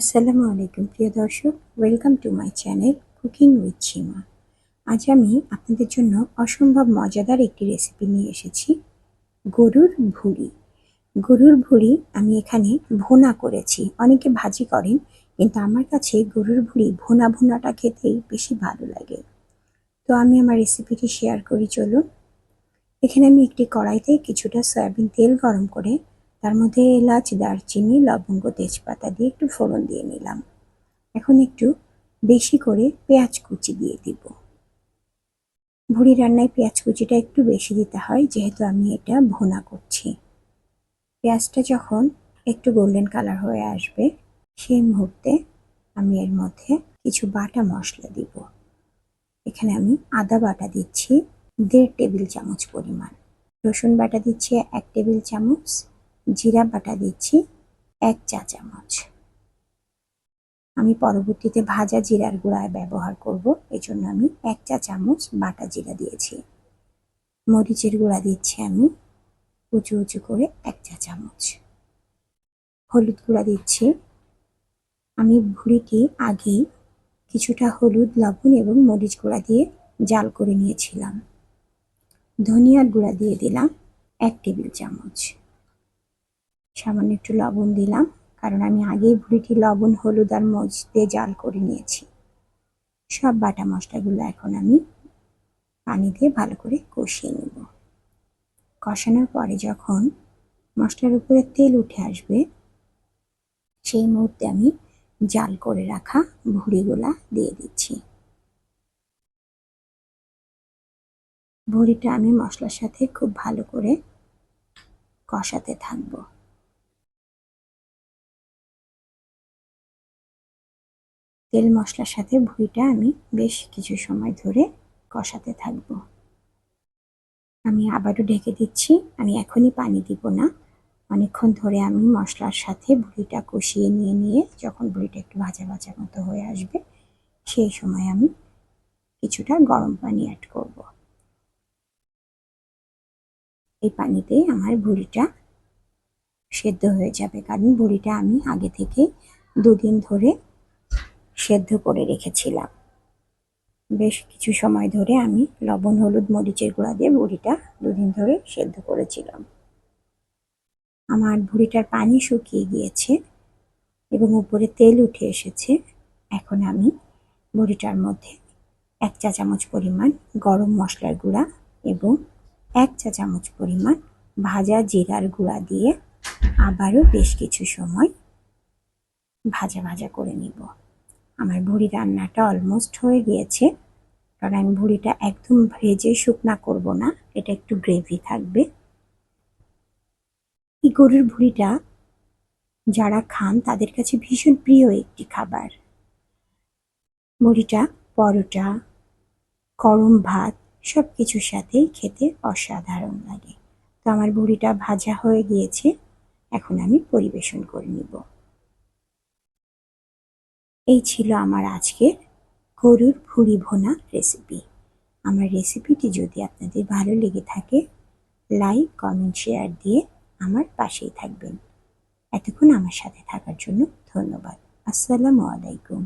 আসসালামু আলাইকুম, প্রিয় দর্শক। Welcome to my channel cooking with Seema আজ আমি আপনাদের জন্য অসম্ভব মজাদার একটি রেসিপি নিয়ে এসেছি, গরুর ভুড়ি। গরুর ভুড়ি আমি এখানে ভোনা করেছি। অনেকে ভাজি করেন, কিন্তু আমার কাছে গরুর ভুড়ি ভুনা ভোনাটা খেতেই বেশি ভালো লাগে। তো আমি আমার রেসিপিটি শেয়ার করি, চলুন। এখানে আমি একটি কড়াইতে কিছুটা সয়াবিন তেল গরম করে তার মধ্যে এলাচ, দারচিনি, লবঙ্গ, তেজপাতা দিয়ে একটু ফোড়ন দিয়ে নিলাম। এখন একটু বেশি করে পেঁয়াজ কুচি দিয়ে দিব। ভুড়ি রান্নায় পেঁয়াজ কুচিটা একটু বেশি দিতে হয়, যেহেতু আমি এটা ভুনা করছি। পেঁয়াজটা যখন একটু গোল্ডেন কালার হয়ে আসবে, সেই মুহূর্তে আমি এর মধ্যে কিছু বাটা মশলা দিব। এখানে আমি আদা বাটা দিচ্ছি, দেড় টেবিল চামচ পরিমাণ। রসুন বাটা দিচ্ছি এক টেবিল চামচ। জিরা বাটা দিচ্ছি এক চা চামচ। আমি পরবর্তীতে ভাজা জিরার গুঁড়া ব্যবহার করব, এজন্য আমি এক চা চামচ বাটা জিরা দিয়েছি। মরিচের গুঁড়া দিচ্ছি আমি উঁচু উঁচু করে এক চা চামচ। হলুদ গুঁড়া দিচ্ছি। আমি ভুড়িটি আগেই কিছুটা হলুদ, লবণ এবং মরিচ গুঁড়া দিয়ে জাল করে নিয়েছিলাম। ধনিয়ার গুঁড়া দিয়ে দিলাম এক টেবিল চামচ। সামান্য একটু লবণ দিলাম, কারণ আমি আগেই ভুড়িটি লবণ, হলুদ আর মরিচ দিয়ে জাল করে নিয়েছি। সব বাটা মশলাগুলো এখন আমি পানি দিয়ে ভালো করে কষিয়ে নেব। কষানোর পরে যখন মশলার উপরে তেল উঠে আসবে, সেই মুহূর্তে আমি জাল করে রাখা ভুড়িগুলা দিয়ে দিচ্ছি। ভুড়িটা আমি মশলার সাথে খুব ভালো করে কষাতে থাকব। তেল মশলার সাথে ভুঁইটা আমি বেশ কিছু সময় ধরে কষাতে থাকব। আমি আবারও ঢেকে দিচ্ছি। আমি এখনই পানি দিব না। অনেকক্ষণ ধরে আমি মশলার সাথে ভুঁড়িটা কষিয়ে নিয়ে নিয়ে যখন ভুঁড়িটা একটু ভাজা ভাজা মতো হয়ে আসবে, সেই সময় আমি কিছুটা গরম পানি অ্যাড করব। এই পানিতে আমার ভুঁড়িটা সেদ্ধ হয়ে যাবে। কারণ ভুঁড়িটা আমি আগে থেকে দুদিন ধরে সেদ্ধ করে রেখেছিলাম। বেশ কিছু সময় ধরে আমি লবণ, হলুদ, মরিচের গুঁড়া দিয়ে বুড়িটা দুদিন ধরে সেদ্ধ করেছিলাম। আমার ভুড়িটার পানি শুকিয়ে গিয়েছে এবং উপরে তেল উঠে এসেছে। এখন আমি বুড়িটার মধ্যে এক চা চামচ পরিমাণ গরম মশলার গুঁড়া এবং এক চা চামচ পরিমাণ ভাজা জিরার গুঁড়া দিয়ে আবারও বেশ কিছু সময় ভাজা ভাজা করে নিব। আমার ভুড়ি রান্নাটা অলমোস্ট হয়ে গিয়েছে। কারণ আমি ভুড়িটা একদম ভেজে শুকনা করব না, এটা একটু গ্রেভি থাকবে। এই গরুর ভুড়িটা যারা খান, তাদের কাছে ভীষণ প্রিয় একটি খাবার। ভুড়িটা, পরোটা, গরম ভাত সব কিছুর সাথেই খেতে অসাধারণ লাগে। তো আমার ভুড়িটা ভাজা হয়ে গিয়েছে, এখন আমি পরিবেশন করে নিব। এই ছিল আমার আজকের গরুর ভুড়ি ভোনা রেসিপি আমার রেসিপিটি যদি আপনাদের ভালো লেগে থাকে লাইক কমেন্ট শেয়ার দিয়ে আমার পাশেই থাকবেন। এতক্ষণ আমার সাথে থাকার জন্য ধন্যবাদ। আসসালামু আলাইকুম।